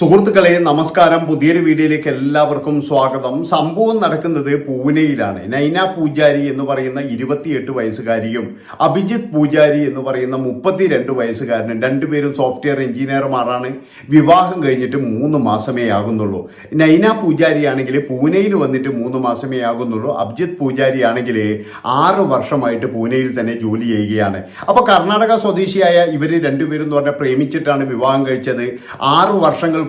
സുഹൃത്തുക്കളെ നമസ്കാരം. പുതിയൊരു വീഡിയോയിലേക്ക് എല്ലാവർക്കും സ്വാഗതം. സംഭവം നടക്കുന്നത് പൂനെയിലാണ്. നൈന പൂജാരി എന്ന് പറയുന്ന ഇരുപത്തിയെട്ട് വയസ്സുകാരിയും അഭിജിത് പൂജാരി എന്ന് പറയുന്ന മുപ്പത്തിരണ്ട് വയസ്സുകാരനും രണ്ടുപേരും സോഫ്റ്റ്വെയർ എഞ്ചിനീയർമാരാണ്. വിവാഹം കഴിഞ്ഞിട്ട് മൂന്ന് മാസമേ ആകുന്നുള്ളൂ. നൈന പൂജാരി ആണെങ്കിൽ പൂനെയിൽ വന്നിട്ട് മൂന്ന് മാസമേ ആകുന്നുള്ളൂ. അഭിജിത്ത് പൂജാരി ആണെങ്കിൽ ആറ് വർഷമായിട്ട് പൂനെയിൽ തന്നെ ജോലി ചെയ്യുകയാണ്. അപ്പോൾ കർണാടക സ്വദേശിയായ ഇവർ രണ്ടുപേരും എന്ന് പറഞ്ഞാൽ പ്രേമിച്ചിട്ടാണ് വിവാഹം കഴിച്ചത്. ആറു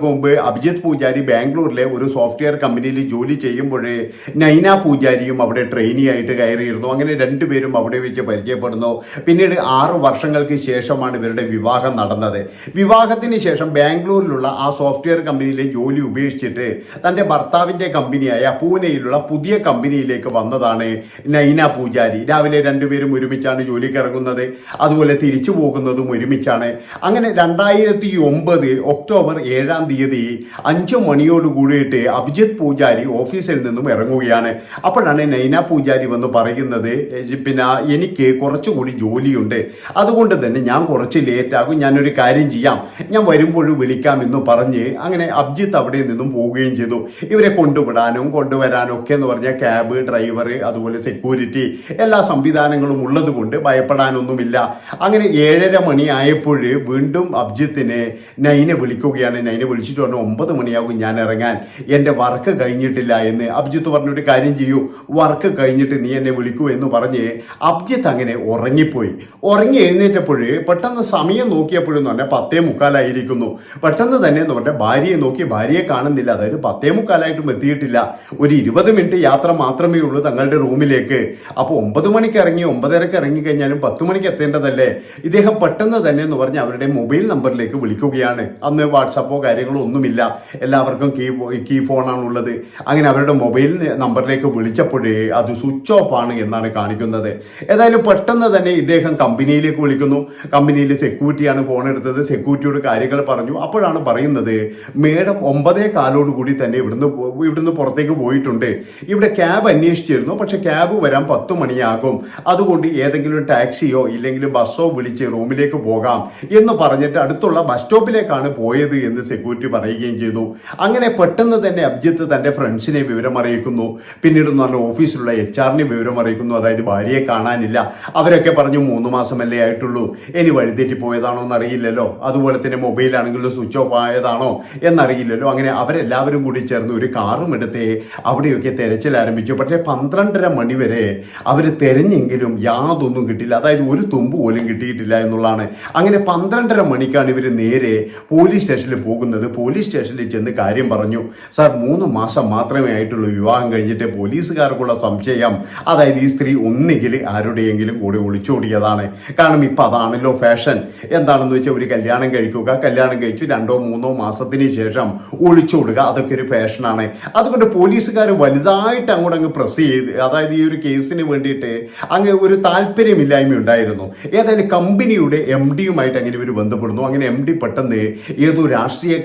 വർഷങ്ങൾക്ക് മുമ്പ് അഭിജിത് പൂജാരി ബാംഗ്ലൂരിലെ ഒരു സോഫ്റ്റ്വെയർ കമ്പനിയിൽ ജോലി ചെയ്യുമ്പോഴേ നൈന പൂജാരിയും അവിടെ ട്രെയിനി ആയിട്ട് കയറിയിരുന്നു. അങ്ങനെ രണ്ടുപേരും അവിടെ വെച്ച് പരിചയപ്പെടുന്നു. പിന്നീട് ആറു വർഷങ്ങൾക്ക് ശേഷമാണ് ഇവരുടെ വിവാഹം നടന്നത്. വിവാഹത്തിന് ശേഷം ബാംഗ്ലൂരിലുള്ള ആ സോഫ്റ്റ്വെയർ കമ്പനിയിലെ ജോലി ഉപേക്ഷിച്ചിട്ട് തന്റെ ഭർത്താവിന്റെ കമ്പനിയായ പൂനെയിലുള്ള പുതിയ കമ്പനിയിലേക്ക് വന്നതാണ് നൈന പൂജാരി. രാവിലെ രണ്ടുപേരും ഒരുമിച്ചാണ് ജോലിക്ക് ഇറങ്ങുന്നത് അതുപോലെ തിരിച്ചു പോകുന്നതും ഒരുമിച്ചാണ്. അങ്ങനെ രണ്ടായിരത്തി ഒമ്പത് ഒക്ടോബർ ഏഴാം തീയതി അഞ്ചു മണിയോട് കൂടിയിട്ട് അഭിജിത്ത് പൂജാരി ഓഫീസിൽ നിന്നും ഇറങ്ങുകയാണ്. അപ്പോഴാണ് നൈന പൂജാരി വന്ന് പറയുന്നത് "ഏ, പിന്നെ എനിക്ക് കുറച്ചുകൂടി ജോലിയുണ്ട്. അതുകൊണ്ട് തന്നെ ഞാൻ കുറച്ച് ലേറ്റ് ആകും ഞാനൊരു കാര്യം ചെയ്യാം. ഞാൻ വരുമ്പോൾ വിളിക്കാം എന്ന് പറഞ്ഞ് അങ്ങനെ അഭിജിത്ത് അവിടെ നിന്നും പോവുകയും ചെയ്തു. ഇവരെ കൊണ്ടുവിടാനും കൊണ്ടുവരാനും ഒക്കെ എന്ന് പറഞ്ഞാൽ ക്യാബ് ഡ്രൈവർ അതുപോലെ സെക്യൂരിറ്റി എല്ലാ സംവിധാനങ്ങളും ഉള്ളതുകൊണ്ട് ഭയപ്പെടാനൊന്നുമില്ല. അങ്ങനെ ഏഴര മണി ആയപ്പോൾ വീണ്ടും അഭിജിത്തിനെ നൈന വിളിക്കുകയാണ്. നൈനെ വിളിച്ചിട്ട് പറഞ്ഞു ഒമ്പത് മണിയാകും ഞാൻ ഇറങ്ങാൻ. എന്റെ വർക്ക് കഴിഞ്ഞിട്ടില്ല എന്ന് അഭിജിത്ത് പറഞ്ഞൊരു കാര്യം ചെയ്യൂ. വർക്ക് കഴിഞ്ഞിട്ട് നീ എന്നെ വിളിക്കൂ എന്ന് പറഞ്ഞ് അഭിജിത്ത് അങ്ങനെ ഉറങ്ങിപ്പോയി. ഉറങ്ങി എഴുന്നേറ്റപ്പോൾ പെട്ടെന്ന് സമയം നോക്കിയപ്പോഴെന്ന് പറഞ്ഞാൽ പത്തേ മുക്കാലായിരിക്കുന്നു. പെട്ടെന്ന് തന്നെ എന്ന് പറഞ്ഞാൽ ഭാര്യയെ നോക്കി ഭാര്യയെ കാണുന്നില്ല. അതായത് പത്തേ മുക്കാലായിട്ടും എത്തിയിട്ടില്ല. ഒരു ഇരുപത് മിനിറ്റ് യാത്ര മാത്രമേ ഉള്ളൂ തങ്ങളുടെ റൂമിലേക്ക്. അപ്പോൾ ഒമ്പത് മണിക്ക് ഇറങ്ങി ഒമ്പതരക്ക് ഇറങ്ങി കഴിഞ്ഞാലും പത്ത് മണിക്ക് എത്തേണ്ടതല്ലേ? ഇദ്ദേഹം പെട്ടെന്ന് തന്നെ എന്ന് പറഞ്ഞ് അവരുടെ മൊബൈൽ നമ്പറിലേക്ക് വിളിക്കുകയാണ്. അന്ന് വാട്സപ്പോ കാര്യങ്ങളോ ഒന്നുമില്ല എല്ലാവർക്കും കീ കീ ഫോണാണ് ഉള്ളത് അങ്ങനെ അവരുടെ മൊബൈൽ നമ്പറിലേക്ക് വിളിച്ചപ്പോഴേ അത് സ്വിച്ച് ഓഫ് ആണ് എന്നാണ് കാണിക്കുന്നത്. ഏതായാലും പെട്ടെന്ന് തന്നെ ഇദ്ദേഹം കമ്പനിയിലേക്ക് വിളിക്കുന്നു. കമ്പനിയിൽ സെക്യൂരിറ്റിയാണ് ഫോൺ എടുത്തത്. സെക്യൂരിറ്റിയോട് കാര്യങ്ങൾ പറഞ്ഞു. അപ്പോഴാണ് പറയുന്നത് മേഡം ഒമ്പതേ കൂടി തന്നെ ഇവിടുന്ന് ഇവിടുന്ന് പുറത്തേക്ക് പോയിട്ടുണ്ട്. ഇവിടെ ക്യാബ് അന്വേഷിച്ചിരുന്നു. പക്ഷെ ക്യാബ് വരാൻ പത്ത് മണിയാകും. അതുകൊണ്ട് ഏതെങ്കിലും ടാക്സിയോ ഇല്ലെങ്കിൽ ബസ്സോ വിളിച്ച് റൂമിലേക്ക് പോകാം എന്ന് പറഞ്ഞിട്ട് അടുത്തുള്ള ബസ് സ്റ്റോപ്പിലേക്കാണ് പോയത് എന്ന് സെക്യൂരിറ്റി പറയുകയും ചെയ്തു. അങ്ങനെ പെട്ടെന്ന് തന്നെ അബ്ജിത്ത് തന്റെ ഫ്രണ്ട്സിനെ വിവരം അറിയിക്കുന്നു. പിന്നീട് നല്ല ഓഫീസിലുള്ള എച്ച് ആറിനെ വിവരം അറിയിക്കുന്നു. അതായത് ഭാര്യയെ കാണാനില്ല. അവരൊക്കെ പറഞ്ഞു മൂന്ന് മാസമല്ലേ ആയിട്ടുള്ളൂ. ഇനി വഴിതെറ്റി പോയതാണോ എന്നറിയില്ലല്ലോ. അതുപോലെ തന്നെ മൊബൈലാണെങ്കിലും സ്വിച്ച് ഓഫ് ആയതാണോ എന്നറിയില്ലല്ലോ. അങ്ങനെ അവരെല്ലാവരും കൂടി ചേർന്ന് ഒരു കാറും എടുത്ത് അവിടെയൊക്കെ തെരച്ചിൽ ആരംഭിച്ചു. പക്ഷേ പന്ത്രണ്ടര മണി വരെ അവർ തെരഞ്ഞെങ്കിലും യാതൊന്നും കിട്ടില്ല അതായത് ഒരു തുമ്പ് പോലും കിട്ടിയിട്ടില്ല എന്നുള്ളതാണ്. അങ്ങനെ പന്ത്രണ്ടര മണിക്കാണ് ഇവർ നേരെ പോലീസ് സ്റ്റേഷനിൽ പോകുന്നത്. പോലീസ് സ്റ്റേഷനിൽ ചെന്ന് കാര്യം പറഞ്ഞു. സാർ മൂന്ന് മാസം മാത്രമേ ആയിട്ടുള്ളൂ വിവാഹം കഴിഞ്ഞിട്ട് പോലീസുകാർക്കുള്ള സംശയം. അതായത് ഈ സ്ത്രീ ഒന്നുകിൽ ആരുടെയെങ്കിലും കൂടെ ഒളിച്ചോടിയതാണ്. കാരണം ഇപ്പം അതാണല്ലോ ഫാഷൻ. എന്താണെന്ന് വെച്ചാൽ ഒരു കല്യാണം കഴിക്കുക കല്യാണം കഴിച്ചു രണ്ടോ മൂന്നോ മാസത്തിന് ശേഷം ഒളിച്ചോടുക അതൊക്കെ ഒരു ഫാഷനാണ്. അതുകൊണ്ട് പോലീസുകാർ വലുതായിട്ട് അങ്ങോട്ട് അങ്ങ് പ്രസ് ചെയ്ത് അതായത് ഈ ഒരു കേസിന് വേണ്ടിയിട്ട് അങ്ങ് ഒരു താല്പര്യമില്ലായ്മ ഉണ്ടായിരുന്നു. ഏതായാലും കമ്പനിയുടെ എം ഡിയുമായിട്ട് അങ്ങനെ ഇവർ ബന്ധപ്പെടുന്നു. അങ്ങനെ എം ഡി പെട്ടെന്ന് ഏതോ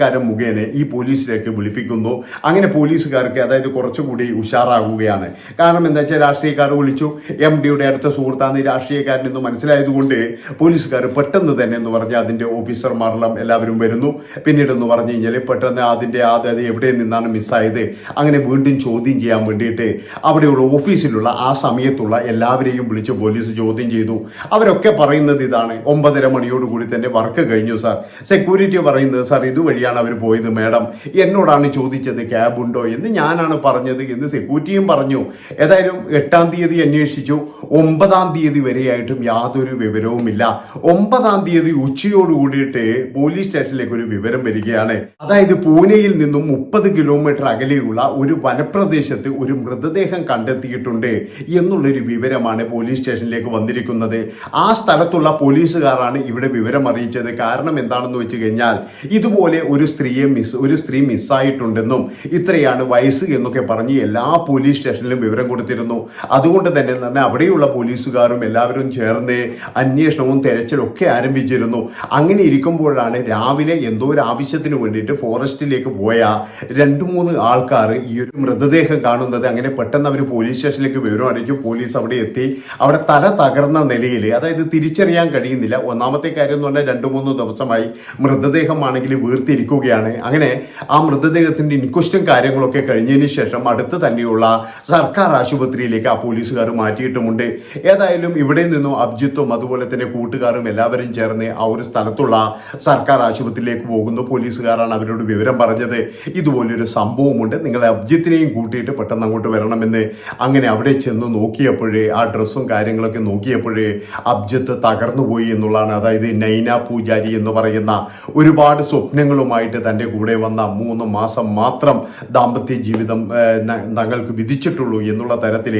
രാഷ്ട്രീയക്കാരൻ മുഖേന ഈ പോലീസിലേക്ക് വിളിപ്പിക്കുന്നു. അങ്ങനെ പോലീസുകാർക്ക് അതായത് കുറച്ചുകൂടി ഉഷാറാകുകയാണ്. കാരണം എന്താ വെച്ചാൽ രാഷ്ട്രീയക്കാർ വിളിച്ചു. എം ഡിയുടെ അടുത്ത സുഹൃത്താണ് ഈ രാഷ്ട്രീയക്കാരൻ എന്ന് മനസ്സിലായതുകൊണ്ട് പോലീസുകാർ പെട്ടെന്ന് തന്നെ എന്ന് പറഞ്ഞാൽ അതിന്റെ ഓഫീസർമാരെല്ലാം എല്ലാവരും വരുന്നു. പിന്നീട് എന്ന് പറഞ്ഞു കഴിഞ്ഞാൽ പെട്ടെന്ന് അതിന്റെ അതായത് എവിടെ നിന്നാണ് മിസ്സായത്? അങ്ങനെ വീണ്ടും ചോദ്യം ചെയ്യാൻ വേണ്ടിയിട്ട് അവിടെയുള്ള ഓഫീസിലുള്ള ആ സമയത്തുള്ള എല്ലാവരെയും വിളിച്ച് പോലീസ് ചോദ്യം ചെയ്തു. അവരൊക്കെ പറയുന്നത് ഇതാണ്. ഒമ്പതര മണിയോടുകൂടി തന്നെ വർക്ക് കഴിഞ്ഞു സാർ. സെക്യൂരിറ്റി പറയുന്നത് സാർ ഇതുവഴിയാണ് അവർ പോയത് മാഡം? എന്നോടാണ് ചോദിച്ചത് ക്യാബ് ഉണ്ടോ എന്ന് ഞാനാണ് പറഞ്ഞത് എന്ന് സെക്യൂരിറ്റിയും പറഞ്ഞു. ഏതായാലും എട്ടാം തീയതി അന്വേഷിച്ചു. ഒമ്പതാം തീയതി വരെയായിട്ടും യാതൊരു വിവരവുമില്ല. ഒമ്പതാം തീയതി ഉച്ചയോട് കൂടിയിട്ട് പോലീസ് സ്റ്റേഷനിലേക്ക് ഒരു വിവരം വരികയാണ്. അതായത് പൂനെയിൽ നിന്നും മുപ്പത് കിലോമീറ്റർ അകലെയുള്ള ഒരു വനപ്രദേശത്ത് ഒരു മൃതദേഹം കണ്ടെത്തിയിട്ടുണ്ട് എന്നുള്ളൊരു വിവരമാണ് പോലീസ് സ്റ്റേഷനിലേക്ക് വന്നിരിക്കുന്നത്. ആ സ്ഥലത്തുള്ള പോലീസുകാരാണ് ഇവിടെ വിവരം അറിയിച്ചത് കാരണം എന്താണെന്ന് വെച്ച് കഴിഞ്ഞാൽ ഇതുപോലെ ഒരു സ്ത്രീയെ മിസ് ഒരു സ്ത്രീ മിസ്സായിട്ടുണ്ടെന്നും ഇത്രയാണ് വയസ്സ് എന്നൊക്കെ പറഞ്ഞ് എല്ലാ പോലീസ് സ്റ്റേഷനിലും വിവരം കൊടുത്തിരുന്നു. അതുകൊണ്ട് തന്നെ തന്നെ അവിടെയുള്ള പോലീസുകാരും എല്ലാവരും ചേർന്ന് അന്വേഷണവും തെരച്ചിലും ഒക്കെ ആരംഭിച്ചിരുന്നു. അങ്ങനെ ഇരിക്കുമ്പോഴാണ് രാവിലെ എന്തോ ഒരു ആവശ്യത്തിന് വേണ്ടിയിട്ട് ഫോറസ്റ്റിലേക്ക് പോയ രണ്ട് മൂന്ന് ആൾക്കാർ ഈ ഒരു മൃതദേഹം കാണുന്നത്. അങ്ങനെ പെട്ടെന്ന് അവർ പോലീസ് സ്റ്റേഷനിലേക്ക് വിവരം അറിയിച്ചു. പോലീസ് അവിടെ എത്തി. അവിടെ തല തകർന്ന നിലയിൽ അതായത് തിരിച്ചറിയാൻ കഴിയുന്നില്ല. ഒന്നാമത്തെ കാര്യം എന്ന് പറഞ്ഞാൽ രണ്ട് മൂന്ന് ദിവസമായി മൃതദേഹമാണെങ്കിൽ വീർത്തിരിക്കുക നിൽക്കുകയാണ്. അങ്ങനെ ആ മൃതദേഹത്തിന്റെ ഇൻക്വസ്റ്റും കാര്യങ്ങളൊക്കെ കഴിഞ്ഞതിന് ശേഷം അടുത്ത് തന്നെയുള്ള സർക്കാർ ആശുപത്രിയിലേക്ക് ആ പോലീസുകാർ മാറ്റിയിട്ടുമുണ്ട്. ഏതായാലും ഇവിടെ നിന്നും അബ്ജിത്തും അതുപോലെ തന്നെ കൂട്ടുകാരും എല്ലാവരും ചേർന്ന് ആ ഒരു സ്ഥലത്തുള്ള സർക്കാർ ആശുപത്രിയിലേക്ക് പോകുന്നു. പോലീസുകാരാണ് അവരോട് വിവരം പറഞ്ഞത്. ഇതുപോലൊരു സംഭവമുണ്ട്. നിങ്ങൾ അബ്ജിത്തിനെയും കൂട്ടിയിട്ട് പെട്ടെന്ന് അങ്ങോട്ട് വരണമെന്ന് അങ്ങനെ അവിടെ ചെന്ന് നോക്കിയപ്പോഴേ ആ ഡ്രസ്സും കാര്യങ്ങളൊക്കെ നോക്കിയപ്പോഴേ അബ്ജിത്ത് തകർന്നുപോയി എന്നുള്ളതാണ്. അതായത് നൈന പൂജാരി എന്ന് പറയുന്ന ഒരുപാട് സ്വപ്നങ്ങളുമായിട്ട് തന്റെ കൂടെ വന്ന മൂന്ന് മാസം മാത്രം ദാമ്പത്യ ജീവിതം തങ്ങൾക്ക് വിധിച്ചിട്ടുള്ളൂ എന്നുള്ള തരത്തിൽ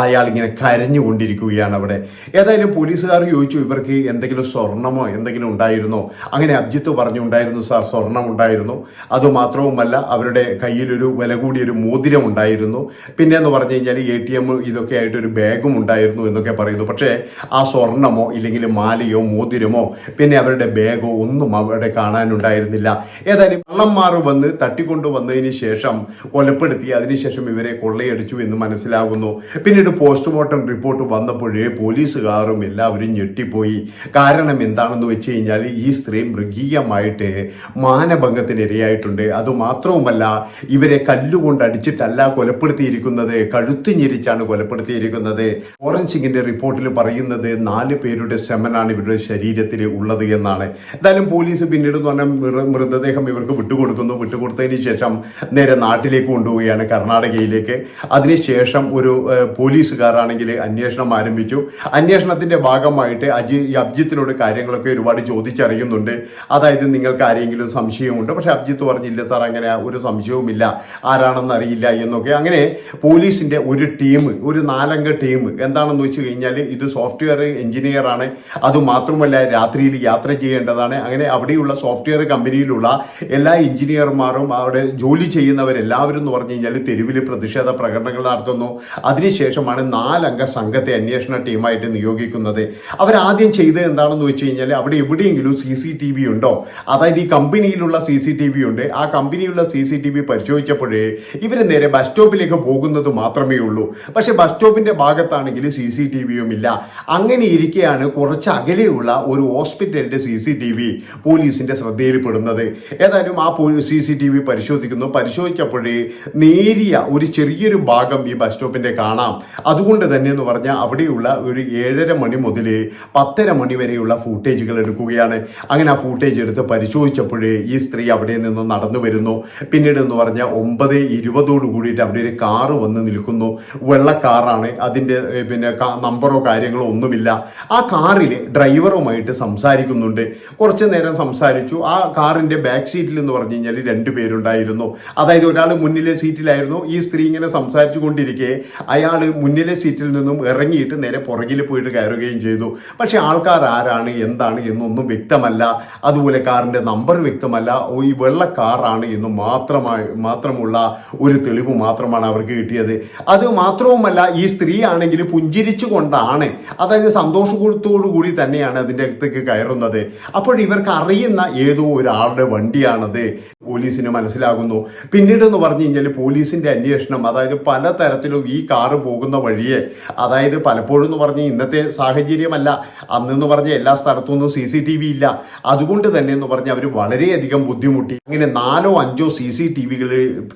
അയാൾ ഇങ്ങനെ കരഞ്ഞുകൊണ്ടിരിക്കുകയാണ് അവിടെ. ഏതായാലും പോലീസുകാർ ചോദിച്ചു ഇവർക്ക് എന്തെങ്കിലും സ്വർണമോ എന്തെങ്കിലും ഉണ്ടായിരുന്നോ? അങ്ങനെ അബ്ജിത്ത് പറഞ്ഞുണ്ടായിരുന്നു സാർ സ്വർണം ഉണ്ടായിരുന്നു അതുമാത്രവുമല്ല അവരുടെ കയ്യിലൊരു വില കൂടിയൊരു മോതിരം ഉണ്ടായിരുന്നു. പിന്നെ എന്ന് പറഞ്ഞു കഴിഞ്ഞാൽ എ ടി എം ഇതൊക്കെ ആയിട്ടൊരു ബാഗും ഉണ്ടായിരുന്നു എന്നൊക്കെ പറയുന്നു. പക്ഷേ ആ സ്വർണമോ ഇല്ലെങ്കിൽ മാലയോ മോതിരമോ പിന്നെ അവരുടെ ബാഗോ ഒന്നും അവിടെ കാണാനുണ്ടായിരുന്നില്ല. ഏതായാലും കള്ളന്മാർ വന്ന് തട്ടിക്കൊണ്ടു വന്നതിന് ശേഷം കൊലപ്പെടുത്തി. അതിനുശേഷം ഇവരെ കൊള്ളയടിച്ചു എന്ന് മനസ്സിലാകുന്നു. പിന്നീട് പോസ്റ്റ്മോർട്ടം റിപ്പോർട്ട് വന്നപ്പോഴേ പോലീസുകാരും എല്ലാവരും ഞെട്ടിപ്പോയി. കാരണം എന്താണെന്ന് വെച്ച് കഴിഞ്ഞാൽ ഈ സ്ത്രീ മൃഗീയമായിട്ട് മാനഭംഗത്തിനിരയായിട്ടുണ്ട്. അതുമാത്രവുമല്ല ഇവരെ കല്ലുകൊണ്ട് അടിച്ചിട്ടല്ല കൊലപ്പെടുത്തിയിരിക്കുന്നത്. കഴുത്ത് ഞെരിച്ചാണ് കൊലപ്പെടുത്തിയിരിക്കുന്നത്. ഫോറൻസിക്കിന്റെ റിപ്പോർട്ടിൽ പറയുന്നത് നാല് പേരുടെ ശമനാണ് ഇവരുടെ ശരീരത്തിൽ ഉള്ളത് എന്നാണ്. എന്തായാലും പോലീസ് പിന്നീട് എന്ന് പറഞ്ഞാൽ മൃ- മൃതദേഹം ഇവർക്ക് വിട്ടുകൊടുക്കുന്നു. വിട്ടുകൊടുത്തതിന് ശേഷം നേരെ നാട്ടിലേക്ക് കൊണ്ടുപോവുകയാണ് കർണാടകയിലേക്ക്. അതിനുശേഷം ഒരു പോലീസുകാരാണെങ്കിൽ അന്വേഷണം ആരംഭിച്ചു. അന്വേഷണത്തിന്റെ ഭാഗമായിട്ട് അജി അബ്ജിത്തിനോട് കാര്യങ്ങളൊക്കെ ഒരുപാട് ചോദിച്ചറിയുന്നുണ്ട്. അതായത് നിങ്ങൾക്ക് ആരെങ്കിലും സംശയമുണ്ട്? പക്ഷെ അബ്ജിത്ത് പറഞ്ഞില്ല സാർ അങ്ങനെ ഒരു സംശയവുമില്ല. ആരാണെന്ന് അറിയില്ല എന്നൊക്കെ. അങ്ങനെ പോലീസിന്റെ ഒരു ടീം ഒരു നാലംഗ ടീം എന്താണെന്ന് വെച്ച് കഴിഞ്ഞാൽ ഇത് സോഫ്റ്റ്വെയർ എഞ്ചിനീയർ ആണ് അതുമാത്രമല്ല രാത്രിയിൽ യാത്ര ചെയ്യേണ്ടതാണ്. അങ്ങനെ അവിടെയുള്ള സോഫ്റ്റ്വെയർ കമ്പനിയിലുള്ള എല്ലാ എഞ്ചിനീയർമാരും അവിടെ ജോലി ചെയ്യുന്നവരെല്ലാവരും എന്ന് പറഞ്ഞു കഴിഞ്ഞാൽ തെരുവിൽ പ്രതിഷേധ പ്രകടനങ്ങൾ നടത്തുന്നു. അതിനുശേഷമാണ് നാലംഗ സംഘത്തെ അന്വേഷണ ടീമായിട്ട് നിയോഗിക്കുന്നത്. അവരാദ്യം ചെയ്തത് എന്താണെന്ന് വെച്ച് കഴിഞ്ഞാൽ അവിടെ എവിടെയെങ്കിലും സി സി ടി വി ഉണ്ടോ? അതായത് ഈ കമ്പനിയിലുള്ള സി സി ടി വി ഉണ്ട്. ആ കമ്പനിയിലുള്ള സി സി ടി വി പരിശോധിച്ചപ്പോഴേ ഇവർ നേരെ ബസ് സ്റ്റോപ്പിലേക്ക് പോകുന്നത് മാത്രമേ ഉള്ളൂ. പക്ഷേ ബസ് സ്റ്റോപ്പിന്റെ ഭാഗത്താണെങ്കിൽ സി സി ടി വിയും ഇല്ല. അങ്ങനെ ഇരിക്കെയാണ് കുറച്ച് അകലെയുള്ള ഒരു ഹോസ്പിറ്റലിന്റെ സി സി ടി വി പോലീസിന്റെ ശ്രദ്ധയിൽപ്പെടുന്നത്. ഏതായാലും ആ സി സി ടി വി പരിശോധിക്കുന്നു. പരിശോധിച്ചപ്പോഴേ നേരിയ ഒരു ചെറിയൊരു ഭാഗം ഈ ബസ് സ്റ്റോപ്പിന്റെ കാണാം. അതുകൊണ്ട് തന്നെ എന്ന് പറഞ്ഞാൽ അവിടെയുള്ള ഒരു ഏഴര മണി മുതൽ പത്തര മണി വരെയുള്ള ഫൂട്ടേജുകൾ എടുക്കുകയാണ്. അങ്ങനെ ആ ഫൂട്ടേജ് എടുത്ത് പരിശോധിച്ചപ്പോഴേ ഈ സ്ത്രീ അവിടെ നിന്ന് നടന്നു വരുന്നു. പിന്നീട് എന്ന് പറഞ്ഞാൽ ഒമ്പത് ഇരുപതോട് കൂടിയിട്ട് അവിടെ ഒരു കാറ് വന്ന് നിൽക്കുന്നു. വെള്ള കാറാണ്. അതിന്റെ പിന്നെ നമ്പറോ കാര്യങ്ങളോ ഒന്നുമില്ല. ആ കാറിൽ ഡ്രൈവറുമായിട്ട് സംസാരിക്കുന്നുണ്ട്. കുറച്ച് നേരം സംസാരിച്ചു. ആ കാറിന്റെ ബാക്ക് സീറ്റിൽ എന്ന് പറഞ്ഞു കഴിഞ്ഞാൽ രണ്ടു പേരുണ്ടായിരുന്നു. അതായത് ഒരാൾ മുന്നിലെ സീറ്റിലായിരുന്നു ഈ സ്ത്രീ ഇങ്ങനെ സംസാരിച്ചു കൊണ്ടിരിക്കെ അയാൾ മുന്നിലെ സീറ്റിൽ നിന്നും ഇറങ്ങിയിട്ട് നേരെ പുറകിൽ പോയിട്ട് കയറുകയും ചെയ്തു. പക്ഷെ ആൾക്കാർ ആരാണ് എന്താണ് എന്നൊന്നും വ്യക്തമല്ല. അതുപോലെ കാറിന്റെ നമ്പർ വ്യക്തമല്ല. ഈ വെള്ള കാറാണ് എന്ന് മാത്രമായി മാത്രമുള്ള ഒരു തെളിവ് മാത്രമാണ് അവർക്ക് കിട്ടിയത്. അത് മാത്രവുമല്ല ഈ സ്ത്രീ ആണെങ്കിൽ പുഞ്ചിരിച്ചു കൊണ്ടാണ് അതായത് സന്തോഷത്തോടു കൂടി തന്നെയാണ് അതിന്റെ അകത്തേക്ക് കയറുന്നത്. അപ്പോൾ ഇവർക്ക് അറിയുന്ന ഏതോ ഒരാളുടെ വണ്ടിയാണത്. പോലീസിന് മനസ്സിലാകുന്നു. പിന്നീട് എന്ന് പറഞ്ഞു കഴിഞ്ഞാൽ പോലീസിന്റെ അന്വേഷണം അതായത് പല തരത്തിലും ഈ കാറ് പോകുന്ന വഴിയെ അതായത് പലപ്പോഴും എന്ന് പറഞ്ഞ ഇന്നത്തെ സാഹചര്യമല്ല. അന്നെന്ന് പറഞ്ഞ എല്ലാ സ്ഥലത്തൊന്നും സി സി ടി വി ഇല്ല. അതുകൊണ്ട് തന്നെ എന്ന് പറഞ്ഞാൽ അവർ വളരെയധികം ബുദ്ധിമുട്ടി. അങ്ങനെ നാലോ അഞ്ചോ സി സി ടി വികൾ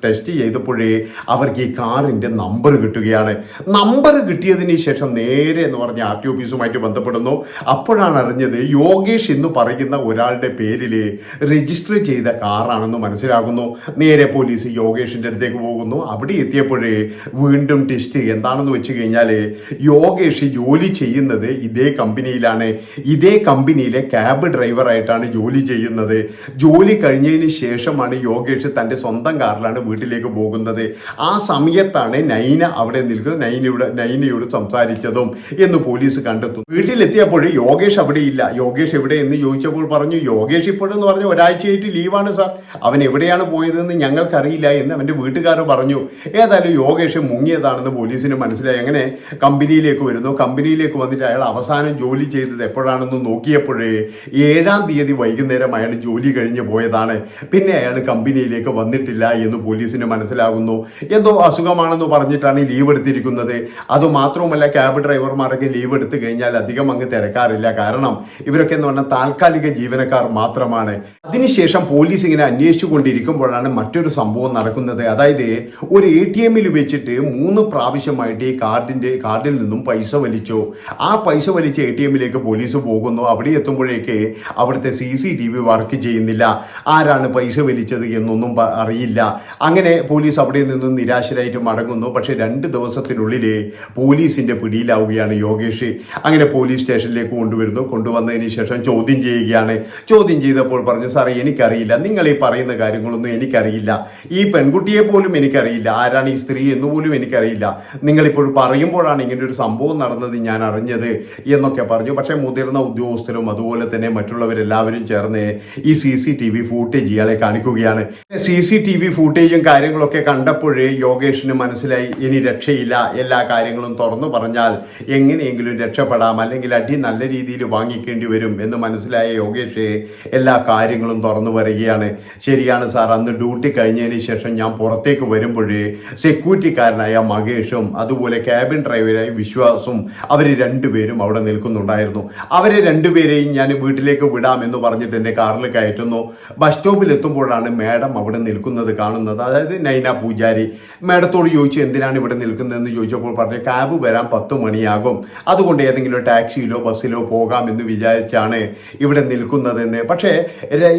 ടെസ്റ്റ് ചെയ്തപ്പോഴേ അവർക്ക് ഈ കാറിന്റെ നമ്പർ കിട്ടുകയാണ്. നമ്പർ കിട്ടിയതിന് ശേഷം നേരെ എന്ന് പറഞ്ഞ ആർ ടി ഓഫീസുമായിട്ട് ബന്ധപ്പെടുന്നു. അപ്പോഴാണ് അറിഞ്ഞത് യോഗേഷ് എന്ന് പറയുന്ന ഒരാളുടെ പേരിൽ രജിസ്റ്റർ ചെയ്ത കാറാണെന്ന് മനസ്സിലാകുന്നു. നേരെ പോലീസ് യോഗേഷിന്റെ അടുത്തേക്ക് പോകുന്നു. അവിടെ എത്തിയപ്പോഴേ വീണ്ടും ടെസ്റ്റ് എന്താണെന്ന് വെച്ച് കഴിഞ്ഞാൽ യോഗേഷ് ജോലി ചെയ്യുന്നത് ഇതേ കമ്പനിയിലാണ്. ഇതേ കമ്പനിയിലെ ക്യാബ് ഡ്രൈവറായിട്ടാണ് ജോലി ചെയ്യുന്നത്. ജോലി കഴിഞ്ഞതിന് ശേഷമാണ് യോഗേഷ് തന്റെ സ്വന്തം കാറിലാണ് വീട്ടിലേക്ക് പോകുന്നത്. ആ സമയത്താണ് നൈന അവിടെ നിൽക്കുന്നത്. നൈനയുടെ നൈനയോട് സംസാരിച്ചതും എന്ന് പോലീസ് കണ്ടെത്തും വീട്ടിലെത്തിയപ്പോൾ യോഗേഷ് അവിടെ ഇല്ല യോഗേഷ് എവിടെ എന്ന് ചോദിച്ചപ്പോൾ പറഞ്ഞു യോഗേഷ് ഇപ്പോഴെന്ന് പറഞ്ഞ ഒരാഴ്ചയായിട്ട് ലീവാണ് സാർ. അവൻ എവിടെയാണ് പോയതെന്ന് ഞങ്ങൾക്കറിയില്ല എന്ന് അവന്റെ വീട്ടുകാർ പറഞ്ഞു. ഏതായാലും യോഗേഷ് മുങ്ങിയതാണെന്ന് പോലീസിന് മനസ്സിലായി. അങ്ങനെ കമ്പനിയിലേക്ക് വരുന്നു. കമ്പനിയിലേക്ക് വന്നിട്ട് അയാൾ അവസാനം ജോലി ചെയ്തത് എപ്പോഴാണെന്ന് നോക്കിയപ്പോഴേ ഏഴാം തീയതി വൈകുന്നേരം അയാൾ ജോലി കഴിഞ്ഞ് പോയതാണ്. പിന്നെ അയാൾ കമ്പനിയിലേക്ക് വന്നിട്ടില്ല എന്ന് പോലീസിന് മനസ്സിലാകുന്നു. എന്തോ അസുഖമാണെന്ന് പറഞ്ഞിട്ടാണ് ലീവ് എടുത്തിരിക്കുന്നത്. അതുമാത്രവുമല്ല ക്യാബ് ഡ്രൈവർമാരൊക്കെ ലീവ് എടുത്തു കഴിഞ്ഞാൽ അധികം അങ്ങ് തിരക്കാറില്ല. കാരണം ഇവരൊക്കെ എന്ന് പറഞ്ഞാൽ താൽക്കാലിക ജീവനക്കാർ മാത്രമാണ്. അതിനുശേഷം അതിനുശേഷം പോലീസ് ഇങ്ങനെ അന്വേഷിച്ചു കൊണ്ടിരിക്കുമ്പോഴാണ് മറ്റൊരു സംഭവം നടക്കുന്നത്. അതായത് ഒരു എ ടി എമ്മിൽ വെച്ചിട്ട് മൂന്ന് പ്രാവശ്യമായിട്ട് ഈ കാർഡിന്റെ കാർഡിൽ നിന്നും പൈസ വലിച്ചു. ആ പൈസ വലിച്ച എ ടി എമ്മിലേക്ക് പോലീസ് പോകുന്നു. അവിടെ എത്തുമ്പോഴേക്ക് അവിടുത്തെ C C T V work ചെയ്യുന്നില്ല. ആരാണ് പൈസ വലിച്ചത് എന്നൊന്നും അറിയില്ല. അങ്ങനെ പോലീസ് അവിടെ നിന്നും നിരാശരായിട്ട് മടങ്ങുന്നു. പക്ഷേ രണ്ട് ദിവസത്തിനുള്ളിൽ പോലീസിന്റെ പിടിയിലാവുകയാണ് യോഗേഷ്. അങ്ങനെ പോലീസ് സ്റ്റേഷനിലേക്ക് കൊണ്ടുവരുന്നു. കൊണ്ടുവന്നതിന് ശേഷം ചോദ്യം ചെയ്യുകയാണ്. ചോദ്യം ചെയ്തപ്പോൾ പറഞ്ഞു സാറേ എനിക്കറിയില്ല. നിങ്ങൾ ഈ പറയുന്ന കാര്യങ്ങളൊന്നും എനിക്കറിയില്ല. ഈ പെൺകുട്ടിയെ പോലും എനിക്കറിയില്ല. ആരാണ് ഈ സ്ത്രീ എന്ന് പോലും എനിക്കറിയില്ല. നിങ്ങളിപ്പോൾ പറയുമ്പോഴാണ് ഇങ്ങനെ ഒരു സംഭവം നടന്നത് ഞാൻ അറിഞ്ഞത് എന്നൊക്കെ പറഞ്ഞു. പക്ഷേ മുതിർന്ന ഉദ്യോഗസ്ഥരും അതുപോലെ തന്നെ മറ്റുള്ളവരെല്ലാവരും ചേർന്ന് ഈ C C T V footage ഇയാളെ കാണിക്കുകയാണ്. സി സി ടി വി ഫൂട്ടേജും കാര്യങ്ങളൊക്കെ കണ്ടപ്പോഴേ യോഗേഷിന് മനസ്സിലായി ഇനി രക്ഷയില്ല. എല്ലാ കാര്യങ്ങളും തുറന്നു പറഞ്ഞാൽ എങ്ങനെയെങ്കിലും രക്ഷപ്പെടാം. അല്ലെങ്കിൽ അടി നല്ല രീതിയിൽ വാങ്ങിക്കേണ്ടി വരും. എന്ന് മനസ്സിലായ യോഗേഷെ എല്ലാ കാര്യങ്ങളും തുറന്നു വരികയാണ്. ശരിയാണ് സാർ അന്ന് ഡ്യൂട്ടി കഴിഞ്ഞതിന് ശേഷം ഞാൻ പുറത്തേക്ക് വരുമ്പോഴേ സെക്യൂരിറ്റിക്കാരനായ മകേഷും അതുപോലെ ക്യാബിൻ ഡ്രൈവറായ വിശ്വാസും അവർ രണ്ടുപേരും അവിടെ നിൽക്കുന്നുണ്ടായിരുന്നു. അവരെ രണ്ടുപേരെയും ഞാൻ വീട്ടിലേക്ക് വിടാമെന്ന് പറഞ്ഞിട്ട് എന്റെ കാറിൽ കയറ്റുന്നു. ബസ് സ്റ്റോപ്പിൽ എത്തുമ്പോഴാണ് മാഡം അവിടെ നിൽക്കുന്നത് കാണുന്നത്. അതായത് നൈന പൂജാരി. മാഡത്തോട് ചോദിച്ചു എന്തിനാണ് ഇവിടെ നിൽക്കുന്നതെന്ന്? ചോദിച്ചപ്പോൾ പറഞ്ഞു ക്യാബ് വരാൻ പത്ത് മണിയാകും. അതുകൊണ്ട് ഏതെങ്കിലും ടാക്സിയിലോ ബസ്സിലോ പോകാമെന്ന് വിചാരിച്ചാണ് ഇവിടെ നിൽക്കുന്നതെന്ന്. പക്ഷേ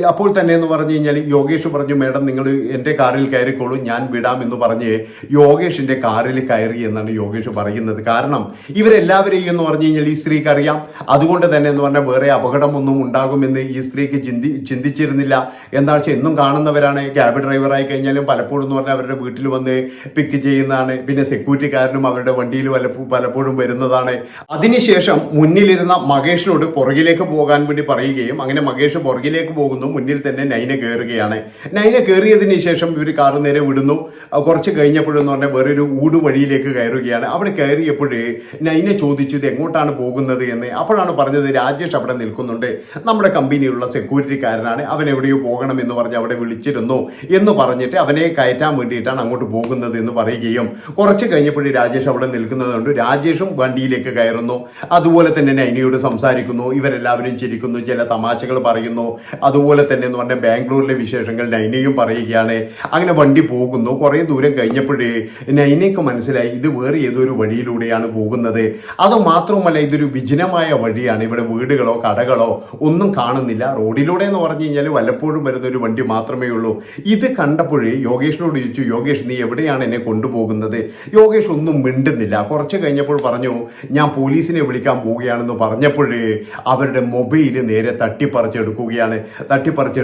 അപ്പോൾ തന്നെ എന്ന് പറഞ്ഞു കഴിഞ്ഞാൽ യോഗേഷ് പറഞ്ഞു മേഡം നിങ്ങൾ എന്റെ കാറിൽ കയറിക്കോളൂ ഞാൻ വിടാം എന്ന് പറഞ്ഞ് യോഗേഷിന്റെ കാറിൽ കയറി എന്നാണ് യോഗേഷ് പറയുന്നത്. കാരണം ഇവരെല്ലാവരെയും എന്ന് പറഞ്ഞു കഴിഞ്ഞാൽ ഈ സ്ത്രീക്ക് അറിയാം. അതുകൊണ്ട് തന്നെ എന്ന് പറഞ്ഞാൽ വേറെ അപകടമൊന്നും ഉണ്ടാകുമെന്ന് ഈ സ്ത്രീക്ക് ചിന്തി ചിന്തിച്ചിരുന്നില്ല. എന്താ വെച്ചാൽ എന്നും കാണുന്നവരാണ്. ക്യാബ് ഡ്രൈവറായി കഴിഞ്ഞാലും പലപ്പോഴും എന്ന് പറഞ്ഞാൽ അവരുടെ വീട്ടിൽ വന്ന് പിക്ക് ചെയ്യുന്നതാണ്. പിന്നെ സെക്യൂരിറ്റിക്കാരനും അവരുടെ വണ്ടിയിൽ പലപ്പോഴും വരുന്നതാണ്. അതിനുശേഷം മുന്നിലിരുന്ന മകേഷിനോട് പുറകിലേക്ക് പോകാൻ വേണ്ടി പറയുകയും അങ്ങനെ മകേഷ് പുറകിലേക്ക് പോകുന്നു. മുന്നിൽ തന്നെ നൈന കയറുകയാണ് നൈന കയറിയതിന് ശേഷം ഇവർ കാറ് നേരെ വിടുന്നു. കുറച്ച് കഴിഞ്ഞപ്പോഴെന്ന് പറഞ്ഞാൽ വേറൊരു ഊട് വഴിയിലേക്ക് കയറുകയാണ്. അവിടെ കയറിയപ്പോഴേ നൈന ചോദിച്ചു എങ്ങോട്ടാണ് പോകുന്നത്? എന്ന്. അപ്പോഴാണ് പറഞ്ഞത് രാജേഷ് അവിടെ നിൽക്കുന്നുണ്ട്. നമ്മുടെ കമ്പനിയിലുള്ള സെക്യൂരിറ്റിക്കാരനാണ്. അവൻ എവിടെയോ പോകണം എന്ന് പറഞ്ഞ് അവിടെ വിളിച്ചിരുന്നു. എന്ന് പറഞ്ഞിട്ട് അവനെ കയറ്റാൻ വേണ്ടിയിട്ടാണ് അങ്ങോട്ട് പോകുന്നത് എന്ന് പറയുകയും കുറച്ച് കഴിഞ്ഞപ്പോഴേ രാജേഷ് അവിടെ നിൽക്കുന്നതുകൊണ്ട് രാജേഷും വണ്ടിയിലേക്ക് കയറുന്നു. അതുപോലെ തന്നെ നൈനയോട് സംസാരിക്കുന്നു. ഇവരെല്ലാവരും ചിരിക്കുന്നു. ചില തമാശകൾ പറയുന്നു. അതുപോലെ തന്നെ എന്ന് പറഞ്ഞാൽ ബാംഗ്ലൂരിലെ വിശേഷങ്ങൾ നൈനയും പറയുകയാണ്. അങ്ങനെ വണ്ടി പോകുന്നു. കുറേ ദൂരം കഴിഞ്ഞപ്പോഴേ നൈനയ്ക്ക് മനസ്സിലായി ഇത് വേറെ ഏതൊരു വഴിയിലൂടെയാണ് പോകുന്നത്. അത് മാത്രമല്ല ഇതൊരു വിജനമായ വഴിയാണ്. ഇവിടെ വീടുകളോ കടകളോ ഒന്നും കാണുന്നില്ല. റോഡിലൂടെ എന്ന് പറഞ്ഞു കഴിഞ്ഞാൽ വല്ലപ്പോഴും വരുന്ന ഒരു വണ്ടി മാത്രമേ ഉള്ളൂ. ഇത് കണ്ടപ്പോഴേ യോഗേഷിനോട് ചോദിച്ചു യോഗേഷ് നീ എവിടെയാണ് എന്നെ കൊണ്ടുപോകുന്നത്? യോഗേഷ് ഒന്നും മിണ്ടുന്നില്ല. കുറച്ച് കഴിഞ്ഞപ്പോൾ പറഞ്ഞു ഞാൻ പോലീസിനെ വിളിക്കാൻ പോവുകയാണെന്ന് പറഞ്ഞപ്പോഴേ അവരുടെ മൊബൈൽ നേരെ തട്ടിപ്പറിച്ചെടുക്കുകയാണ്.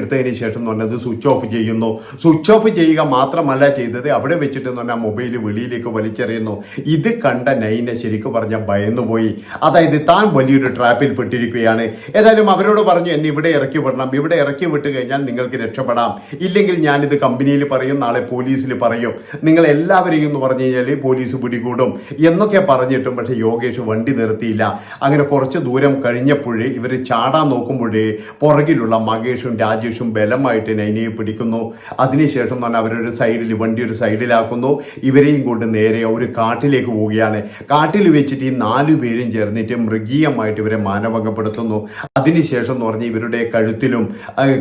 തട്ടിപ്പറിച്ചെടുത്തതിന് ശേഷം എന്ന് പറഞ്ഞത് സ്വിച്ച് ഓഫ് ചെയ്യുന്നു. സ്വിച്ച് ഓഫ് ചെയ്യുക മാത്രമല്ല ചെയ്തത് അവിടെ വെച്ചിട്ട് എന്ന് പറഞ്ഞാൽ മൊബൈൽ വെളിയിലേക്ക് വലിച്ചെറിയുന്നു. ഇത് കണ്ട നൈനെ ശരിക്കും പറഞ്ഞ ഭയന്നുപോയി. അതായത് താൻ വലിയൊരു ട്രാപ്പിൽ പെട്ടിരിക്കുകയാണ്. ഏതായാലും അവരോട് പറഞ്ഞു എന്നെ ഇവിടെ ഇറക്കി വിടണം. ഇവിടെ ഇറക്കി വിട്ട് കഴിഞ്ഞാൽ നിങ്ങൾക്ക് രക്ഷപ്പെടാം. ഇല്ലെങ്കിൽ ഞാനിത് കമ്പനിയിൽ പറയും നാളെ പോലീസിൽ പറയും. നിങ്ങൾ എല്ലാവരെയും എന്ന് പറഞ്ഞു കഴിഞ്ഞാൽ പോലീസ് പിടികൂടും. എന്നൊക്കെ പറഞ്ഞിട്ടും പക്ഷേ യോഗേഷ് വണ്ടി നിർത്തിയില്ല. അങ്ങനെ കുറച്ച് ദൂരം കഴിഞ്ഞപ്പോഴേ ഇവർ ചാടാൻ നോക്കുമ്പോഴേ പുറകിലുള്ള മകേഷും രാജേഷും ബലമായിട്ട് നൈനയെ പിടിക്കുന്നു. അതിനുശേഷം പറഞ്ഞാൽ അവരൊരു സൈഡിൽ വണ്ടി ഒരു സൈഡിലാക്കുന്നു. ഇവരെയും കൊണ്ട് നേരെ ഒരു കാട്ടിലേക്ക് പോവുകയാണ്. കാട്ടിൽ വെച്ചിട്ട് ഈ നാലു പേരും ചേർന്നിട്ട് മൃഗീയമായിട്ട് ഇവരെ മാനഭംഗപ്പെടുത്തുന്നു. അതിനുശേഷം എന്ന് പറഞ്ഞാൽ ഇവരുടെ കഴുത്തിലും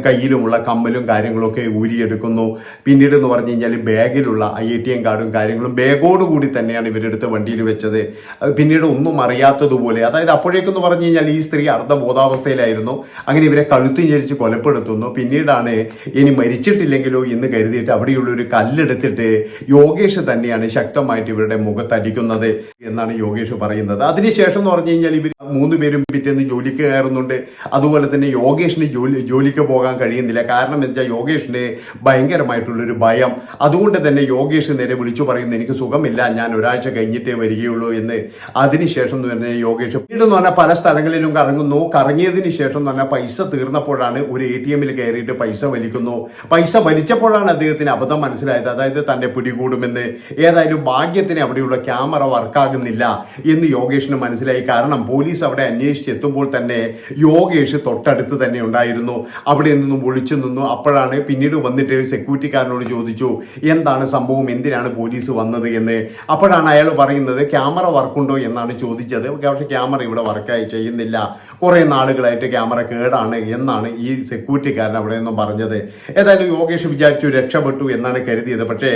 കയ്യിലുമുള്ള കമ്മലും കാര്യങ്ങളൊക്കെ ഊരിയെടുക്കുന്നു. പിന്നീട് എന്ന് പറഞ്ഞു കഴിഞ്ഞാൽ ബാഗിലുള്ള ഐ ടി എം കാർഡും കാര്യങ്ങളും ബാഗോട് കൂടി തന്നെയാണ് ഇവരെടുത്ത് വണ്ടിയിൽ വെച്ചത്. പിന്നീട് ഒന്നും അറിയാത്തതുപോലെ അതായത് അപ്പോഴേക്കെന്ന് പറഞ്ഞു കഴിഞ്ഞാൽ ഈ സ്ത്രീ അർദ്ധബോധാവസ്ഥയിലായിരുന്നു. അങ്ങനെ ഇവരെ കഴുത്തി ഞെരിച്ച് കൊലപ്പെടുത്തുന്നു. പിന്നീടാണ് ഇനി മരിച്ചിട്ടില്ലെങ്കിലോ എന്ന് കരുതിയിട്ട് അവിടെയുള്ള ഒരു കല്ലെടുത്തിട്ട് യോഗേഷ് തന്നെയാണ് ശക്തമായിട്ട് ഇവരുടെ മുഖത്തടിക്കുന്നത് എന്നാണ് യോഗേഷ് പറയുന്നത്. അതിനുശേഷം എന്ന് പറഞ്ഞു കഴിഞ്ഞാൽ ഇവർ മൂന്ന് പേരും പിറ്റേന്ന് ജോലിക്ക് കയറുന്നുണ്ട്. അതുപോലെ തന്നെ യോഗേഷിന് ജോലി ജോലിക്ക് പോകാൻ കഴിയുന്നില്ല. കാരണം എന്താ? വെച്ചാൽ യോഗേഷിന് ഭയങ്കരമായിട്ടുള്ളൊരു ഭയം. അതുകൊണ്ട് തന്നെ യോഗേഷ് നേരെ വിളിച്ചു പറയുന്നു എനിക്ക് സുഖമില്ല. ഞാൻ ഒരാഴ്ച കഴിഞ്ഞിട്ടേ വരികയുള്ളൂ എന്ന്. അതിനുശേഷം എന്ന് പറഞ്ഞാൽ യോഗേഷ് പിന്നീട് എന്ന് പറഞ്ഞാൽ പല സ്ഥലങ്ങളിലും കറങ്ങുന്നു. കറങ്ങിയതിന് ശേഷം എന്ന് പറഞ്ഞാൽ പൈസ തീർന്നപ്പോഴാണ് ഒരു എ ടി എമ്മിൽ കയറിയിട്ട് പൈസ വലിക്കുന്നു. പൈസ വലിച്ചപ്പോഴാണ് അദ്ദേഹത്തിന് അബദ്ധം മനസ്സിലായത്. അതായത് തന്നെ പിടികൂടുമെന്ന്. ഏതായാലും ഭാഗ്യത്തിന് അവിടെയുള്ള ക്യാമറ വർക്കാകുന്നില്ല എന്ന് യോഗേഷിന് മനസ്സിലായി. കാരണം പോലീസ് അവിടെ അന്വേഷിച്ചെത്തുമ്പോൾ തന്നെ യോഗേഷ് തൊട്ടടുത്ത് തന്നെ ഉണ്ടായിരുന്നു. അവിടെ നിന്നും ഒളിച്ചു നിന്നു. അപ്പോഴാണ് പിന്നീട് വന്നിട്ട് സെക്യൂരിറ്റിക്കാരനോട് ചോദിച്ചു എന്താണ് സംഭവം? എന്തിനാണ് പോലീസ് വന്നത് എന്ന്? അപ്പോഴാണ് അയാൾ പറയുന്നത് ക്യാമറ വർക്കുണ്ടോ? എന്നാണ് ചോദിച്ചത്. പക്ഷേ ക്യാമറ ഇവിടെ വർക്കായി ചെയ്യുന്നില്ല. കുറേ നാളുകളായിട്ട് ക്യാമറ കേടാണ് എന്നാണ് ഈ സെക്യൂരിറ്റിക്കാരൻ പോലീസുകാരൻ അവിടെ നിന്നും പറഞ്ഞത്. ഏതായാലും യോഗേഷ് വിചാരിച്ചു രക്ഷപ്പെട്ടു എന്നാണ് കരുതിയത്. പക്ഷേ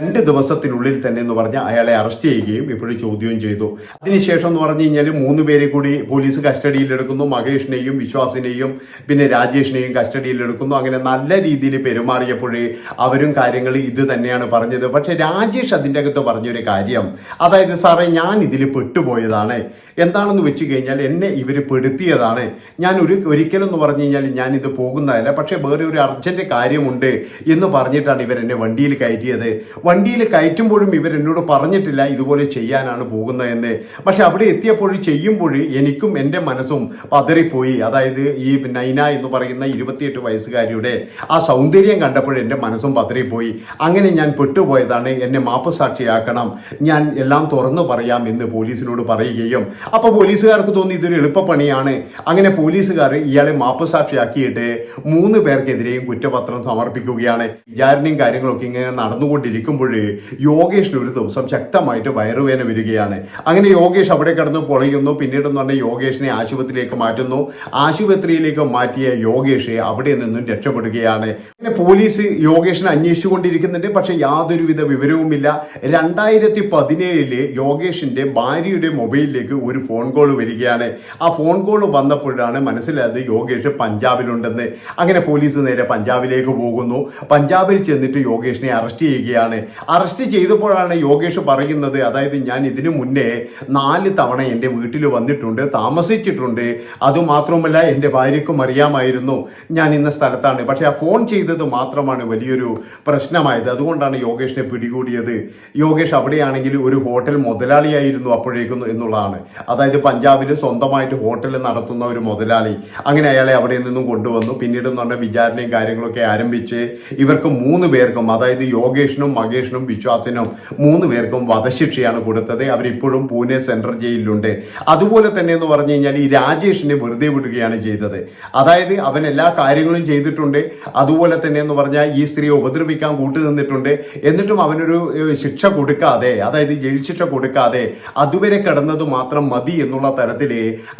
രണ്ട് ദിവസത്തിനുള്ളിൽ തന്നെ എന്ന് പറഞ്ഞാൽ അയാളെ അറസ്റ്റ് ചെയ്യുകയും ഇപ്പോഴും ചോദ്യവും ചെയ്തു. അതിനുശേഷം എന്ന് പറഞ്ഞു കഴിഞ്ഞാൽ മൂന്ന് പേരെ കൂടി പോലീസ് കസ്റ്റഡിയിലെടുക്കുന്നു മഹേഷിനെയും വിശ്വാസിനെയും പിന്നെ രാജേഷിനെയും കസ്റ്റഡിയിലെടുക്കുന്നു അങ്ങനെ നല്ല രീതിയിൽ പെരുമാറിയപ്പോഴേ അവരും കാര്യങ്ങൾ ഇത് തന്നെയാണ് പറഞ്ഞത്. പക്ഷേ രാജേഷ് അതിന്റെ അകത്ത് പറഞ്ഞൊരു കാര്യം. അതായത് സാറേ ഞാൻ ഇതിൽ പെട്ടുപോയതാണ്. എന്താണെന്ന് വെച്ച് കഴിഞ്ഞാൽ എന്നെ ഇവർ പെടുത്തിയതാണ്. ഞാൻ ഒരു ഒരിക്കലും എന്ന് പറഞ്ഞു കഴിഞ്ഞാൽ ഞാൻ ഇത് പോകുന്നതല്ല പക്ഷേ വേറെ ഒരു അർജന്റ് കാര്യമുണ്ട് എന്ന് പറഞ്ഞിട്ടാണ് ഇവർ എന്നെ വണ്ടിയിൽ കയറ്റിയത്. വണ്ടിയിൽ കയറ്റുമ്പോഴും ഇവർ എന്നോട് പറഞ്ഞിട്ടില്ല ഇതുപോലെ ചെയ്യാനാണ് പോകുന്നതെന്ന്. പക്ഷെ അവിടെ എത്തിയപ്പോൾ ചെയ്യുമ്പോൾ എനിക്കും എന്റെ മനസ്സും പതറിപ്പോയി. അതായത് ഈ നൈന എന്ന് പറയുന്ന ഇരുപത്തിയെട്ട് വയസ്സുകാരിയുടെ ആ സൗന്ദര്യം കണ്ടപ്പോൾ എന്റെ മനസ്സും പതറിപ്പോയി. അങ്ങനെ ഞാൻ പെട്ടുപോയതാണ്. എന്നെ മാപ്പ് സാക്ഷിയാക്കണം ഞാൻ എല്ലാം തുറന്നു പറയാം എന്ന് പോലീസിനോട് പറയുകയും അപ്പോൾ പോലീസുകാർക്ക് തോന്നി ഇതൊരു എളുപ്പപ്പണിയാണ് അങ്ങനെ പോലീസുകാർ ഇയാളെ മാപ്പ് സാക്ഷിയാക്കിയിട്ട് മൂന്ന് പേർക്കെതിരെയും കുറ്റപത്രം സമർപ്പിക്കുകയാണ്. വിചാരണയും കാര്യങ്ങളൊക്കെ ഇങ്ങനെ നടന്നുകൊണ്ടിരിക്കുമ്പോൾ യോഗേഷിന് ഒരു ദിവസം ശക്തമായിട്ട് വയറുവേന വരികയാണ്. അങ്ങനെ യോഗേഷ് അവിടെ കിടന്ന് പൊളയുന്നു. പിന്നീട് എന്ന് പറഞ്ഞാൽ യോഗേഷിനെ ആശുപത്രിയിലേക്ക് മാറ്റുന്നു. ആശുപത്രിയിലേക്ക് മാറ്റിയ യോഗേഷ് അവിടെ നിന്നും രക്ഷപ്പെടുകയാണ്. പിന്നെ പോലീസ് യോഗേഷിനെ അന്വേഷിച്ചുകൊണ്ടിരിക്കുന്നുണ്ട്. പക്ഷെ യാതൊരുവിധ വിവരവുമില്ല. രണ്ടായിരത്തി പതിനേഴിൽ യോഗേഷിന്റെ ഭാര്യയുടെ മൊബൈലിലേക്ക് ഒരു ഫോൺ കോൾ വരികയാണ്. ആ ഫോൺ കോൾ വന്നപ്പോഴാണ് മനസ്സിലായത് യോഗേഷ് പഞ്ചാബിലുണ്ടെന്ന്. അങ്ങനെ പോലീസ് നേരെ പഞ്ചാബിലേക്ക് പോകുന്നു. പഞ്ചാബിൽ ചെന്നിട്ട് യോഗേഷിനെ അറസ്റ്റ് ചെയ്യുകയാണ്. അറസ്റ്റ് ചെയ്തപ്പോഴാണ് യോഗേഷ് പറയുന്നത് അതായത് ഞാൻ ഇതിനു മുന്നേ നാല് തവണ എന്റെ വീട്ടിൽ വന്നിട്ടുണ്ട് താമസിച്ചിട്ടുണ്ട്. അതുമാത്രമല്ല എന്റെ ഭാര്യയ്ക്കും അറിയാമായിരുന്നു. ഞാൻ ഇന്ന സ്ഥലത്താണ്. പക്ഷേ ആ ഫോൺ ചെയ്തത് മാത്രമാണ് വലിയൊരു പ്രശ്നമായത്. അതുകൊണ്ടാണ് യോഗേഷിനെ പിടികൂടിയത്. യോഗേഷ് അവിടെയാണെങ്കിൽ ഒരു ഹോട്ടൽ മുതലാളിയായിരുന്നു അപ്പോഴേക്കും എന്നുള്ളതാണ്. അതായത് പഞ്ചാബിൽ സ്വന്തമായിട്ട് ഹോട്ടൽ നടത്തുന്ന ഒരു മുതലാളി. അങ്ങനെ അയാളെ അവിടെ നിന്നും കൊണ്ടുവന്നു. പിന്നീട് എന്ന് പറഞ്ഞാൽ വിചാരണയും കാര്യങ്ങളൊക്കെ ആരംഭിച്ച് ഇവർക്ക് മൂന്ന് പേർക്കും അതായത് യോഗേഷിനും മകേഷിനും വിശ്വാസിനും മൂന്ന് പേർക്കും വധശിക്ഷയാണ് കൊടുത്തത്. അവരിപ്പോഴും പൂനെ സെൻട്രൽ ജയിലിലുണ്ട്. അതുപോലെ തന്നെ എന്ന് പറഞ്ഞു കഴിഞ്ഞാൽ ഈ രാജേഷിനെ വെറുതെ വിടുകയാണ് ചെയ്തത്. അതായത് അവൻ എല്ലാ കാര്യങ്ങളും ചെയ്തിട്ടുണ്ട്. അതുപോലെ തന്നെ എന്ന് പറഞ്ഞാൽ ഈ സ്ത്രീയെ ഉപദ്രവിക്കാൻ കൂട്ടുനിന്നിട്ടുണ്ട് എന്നിട്ടും അവനൊരു ശിക്ഷ കൊടുക്കാതെ അതായത് ജയിൽ ശിക്ഷ കൊടുക്കാതെ അതുവരെ കിടന്നത് മാത്രം മതി എന്നുള്ള തരത്തിൽ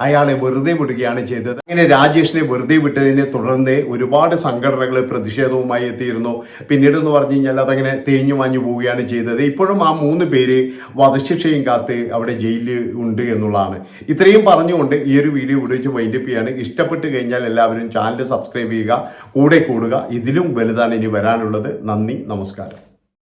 അയാളെ വെറുതെ വിടുകയാണ് ചെയ്തത്. അങ്ങനെ രാജേഷിനെ വെറുതെ വിട്ടതിനെ തുടർന്ന് ഒരുപാട് സംഘടനകൾ പ്രതിഷേധവുമായി എത്തിയിരുന്നു. പിന്നീട് എന്ന് പറഞ്ഞു കഴിഞ്ഞാൽ അതങ്ങനെ തേഞ്ഞു മാഞ്ഞു പോവുകയാണ് ചെയ്തത്. ഇപ്പോഴും ആ മൂന്ന് പേര് വധശിക്ഷയും കാത്ത് അവിടെ ജയിലിൽ ഉണ്ട് എന്നുള്ളതാണ്. ഇത്രയും പറഞ്ഞുകൊണ്ട് ഈ ഒരു വീഡിയോ ഇവിടെ വെച്ച് വൈൻഡപ്പ് ചെയ്യാണ്. ഇഷ്ടപ്പെട്ട് കഴിഞ്ഞാൽ എല്ലാവരും ചാനൽ സബ്സ്ക്രൈബ് ചെയ്യുക കൂടെ കൂടുക. ഇതിലും വലുതാണ് ഇനി വരാനുള്ളത്. നന്ദി നമസ്കാരം.